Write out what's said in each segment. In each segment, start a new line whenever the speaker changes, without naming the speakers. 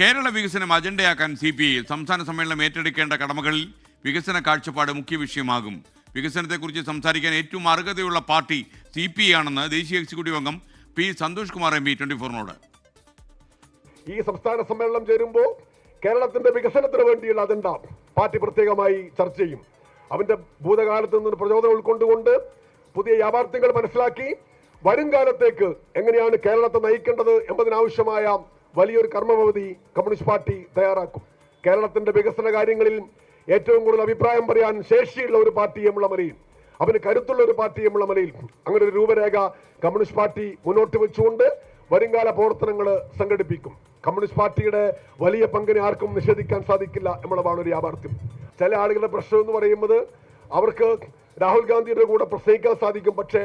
കേരള വികസനം അജണ്ടയാക്കാൻ C P I സംസ്ഥാന സമ്മേളനം ഏറ്റെടുക്കേണ്ട കടമകളിൽ വികസന കാഴ്ചപ്പാട് മുഖ്യ വിഷയമാകും. വികസനത്തെക്കുറിച്ച് സംസാരിക്കാൻ ഏറ്റവും അർഹതയുള്ള പാർട്ടി സി പി ഐ ആണെന്ന് ദേശീയ എക്സിക്യൂട്ടീവ് അംഗം P Santhosh Kumar M P twenty ഫോറിനോട്
ഈ സംസ്ഥാന സമ്മേളനം ചേരുമ്പോൾ കേരളത്തിന്റെ വികസനത്തിന് വേണ്ടിയുള്ള അജണ്ട പാർട്ടി പ്രത്യേകമായി ചർച്ച ചെയ്യും. അവന്റെ ഭൂതകാലത്ത് നിന്ന് പ്രചോദനം ഉൾക്കൊണ്ടുകൊണ്ട് പുതിയ യാഥാർത്ഥ്യങ്ങൾ മനസ്സിലാക്കി വരും കാലത്തേക്ക് എങ്ങനെയാണ് കേരളത്തെ നയിക്കേണ്ടത് എന്നതിനാവശ്യമായ വലിയൊരു കർമ്മപദ്ധതി കമ്മ്യൂണിസ്റ്റ് പാർട്ടി തയ്യാറാക്കും. കേരളത്തിന്റെ വികസന കാര്യങ്ങളിൽ ഏറ്റവും കൂടുതൽ അഭിപ്രായം പറയാൻ ശേഷിയുള്ള ഒരു പാർട്ടി എന്നുള്ള നിലയിൽ അവന് കരുത്തുള്ള ഒരു പാർട്ടി എന്നുള്ള നിലയിൽ അങ്ങനെ ഒരു രൂപരേഖ കമ്മ്യൂണിസ്റ്റ് പാർട്ടി മുന്നോട്ട് വെച്ചുകൊണ്ട് വരുംകാല പ്രവർത്തനങ്ങൾ സംഘടിപ്പിക്കും. കമ്മ്യൂണിസ്റ്റ് പാർട്ടിയുടെ വലിയ പങ്കിനെ ആർക്കും നിഷേധിക്കാൻ സാധിക്കില്ല എന്നുള്ളതാണ് ഒരു യാഥാർത്ഥ്യം. ചില ആളുകളുടെ പ്രശ്നം എന്ന് പറയുന്നത് അവർക്ക് രാഹുൽ ഗാന്ധിയുടെ കൂടെ പ്രസംഗിക്കാൻ സാധിക്കും പക്ഷേ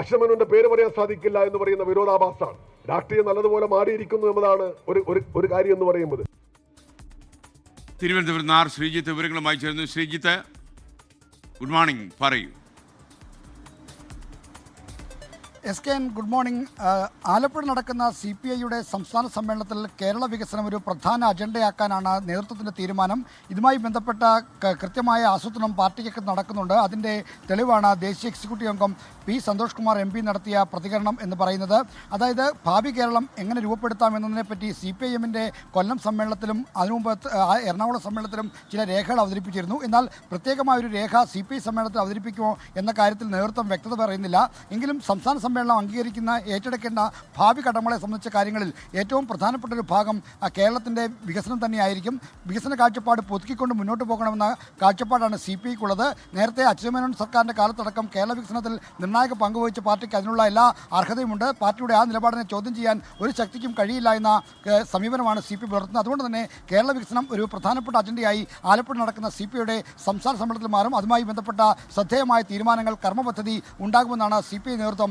അശ്വമനുവിന്റെ പേര് പറയാൻ സാധിക്കില്ല എന്ന് പറയുന്ന വിരോധാഭാസമാണ് രാഷ്ട്രീയം നല്ലതുപോലെ മാറിയിരിക്കുന്നു എന്നതാണ് ഒരു ഒരു കാര്യം എന്ന് പറയുന്നത്.
തിരുവനന്തപുരത്ത് ആർ ശ്രീജിത്ത് വിവരങ്ങളുമായി ചേർന്നു ശ്രീജിത്ത് ഗുഡ് മോർണിംഗ്. പറയൂ.
S K N good morning Alappuzha നടക്കുന്ന സി പി ഐയുടെ സംസ്ഥാന സമ്മേളനത്തിൽ കേരള വികസനം ഒരു പ്രധാന അജണ്ടയാക്കാനാണ് നേതൃത്വത്തിന്റെ തീരുമാനം. ഇതുമായി ബന്ധപ്പെട്ട കൃത്യമായ ആസൂത്രണം പാർട്ടിക്കൊക്കെ നടക്കുന്നുണ്ട്. അതിന്റെ തെളിവാണ് ദേശീയ എക്സിക്യൂട്ടീവ് അംഗം P Santhosh Kumar M P നടത്തിയ പ്രതികരണം എന്ന് പറയുന്നത്. അതായത് ഭാവി കേരളം എങ്ങനെ രൂപപ്പെടുത്താം എന്നതിനെപ്പറ്റി സി പി ഐ എമ്മിന്റെ കൊല്ലം സമ്മേളനത്തിലും അതിനുമുമ്പ് എറണാകുളം സമ്മേളനത്തിലും ചില രേഖകൾ അവതരിപ്പിച്ചിരുന്നു. എന്നാൽ പ്രത്യേകമായ ഒരു രേഖ സി പി ഐ സമ്മേളനത്തിൽ അവതരിപ്പിക്കുമോ എന്ന കാര്യത്തിൽ നേതൃത്വം വ്യക്തത പറയുന്നില്ല. എങ്കിലും സംസ്ഥാന സമ്മേളനം അംഗീകരിക്കുന്ന ഏറ്റെടുക്കേണ്ട ഭാവി കടമകളെ സംബന്ധിച്ച കാര്യങ്ങളിൽ ഏറ്റവും പ്രധാനപ്പെട്ട ഒരു ഭാഗം കേരളത്തിന്റെ വികസനം തന്നെയായിരിക്കും. വികസന കാഴ്ചപ്പാട് പുതുക്കിക്കൊണ്ട് മുന്നോട്ട് പോകണമെന്ന കാഴ്ചപ്പാടാണ് സി പി ഐക്കുള്ളത്. നേരത്തെ അച്യുതമേനോൻ സർക്കാരിന്റെ കാലത്തടക്കം കേരള വികസനത്തിൽ നിർണായക പങ്കുവഹിച്ച പാർട്ടിക്ക് അതിനുള്ള എല്ലാ അർഹതയുമുണ്ട്. പാർട്ടിയുടെ ആ നിലപാടിനെ ചോദ്യം ചെയ്യാൻ ഒരു ശക്തിക്കും കഴിയില്ല എന്ന സമീപനമാണ് സി പി പുലർത്തുന്നത്. അതുകൊണ്ട് തന്നെ കേരള വികസനം ഒരു പ്രധാനപ്പെട്ട അജണ്ടയായി ആലപ്പുഴ നടക്കുന്ന സി പി സംസ്ഥാന സമ്മേളനത്തിൽ മാറും. അതുമായി ബന്ധപ്പെട്ട ശ്രദ്ധേയമായ തീരുമാനങ്ങൾ കർമ്മപദ്ധതി ഉണ്ടാകുമെന്നാണ് സി പി ഐ നേതൃത്വം